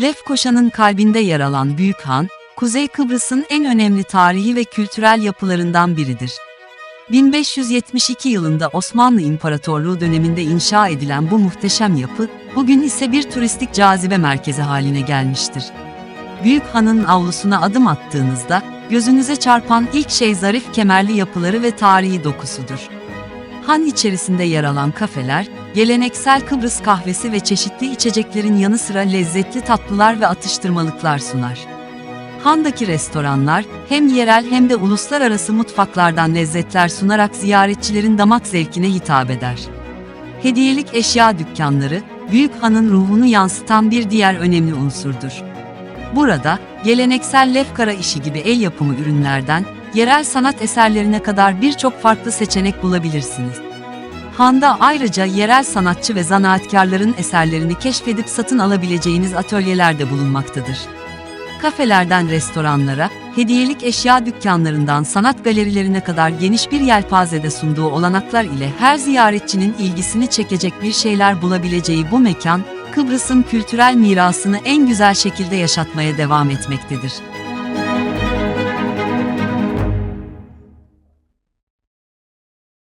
Lefkoşa'nın kalbinde yer alan Büyük Han, Kuzey Kıbrıs'ın en önemli tarihi ve kültürel yapılarından biridir. 1572 yılında Osmanlı İmparatorluğu döneminde inşa edilen bu muhteşem yapı, bugün ise bir turistik cazibe merkezi haline gelmiştir. Büyük Han'ın avlusuna adım attığınızda, gözünüze çarpan ilk şey zarif kemerli yapıları ve tarihi dokusudur. Han içerisinde yer alan kafeler, geleneksel Kıbrıs kahvesi ve çeşitli içeceklerin yanı sıra lezzetli tatlılar ve atıştırmalıklar sunar. Han'daki restoranlar, hem yerel hem de uluslararası mutfaklardan lezzetler sunarak ziyaretçilerin damak zevkine hitap eder. Hediyelik eşya dükkanları, Büyük Han'ın ruhunu yansıtan bir diğer önemli unsurdur. Burada, geleneksel lefkara işi gibi el yapımı ürünlerden, yerel sanat eserlerine kadar birçok farklı seçenek bulabilirsiniz. Han'da ayrıca yerel sanatçı ve zanaatkarların eserlerini keşfedip satın alabileceğiniz atölyeler de bulunmaktadır. Kafelerden restoranlara, hediyelik eşya dükkanlarından sanat galerilerine kadar geniş bir yelpazede sunduğu olanaklar ile her ziyaretçinin ilgisini çekecek bir şeyler bulabileceği bu mekan, Kıbrıs'ın kültürel mirasını en güzel şekilde yaşatmaya devam etmektedir.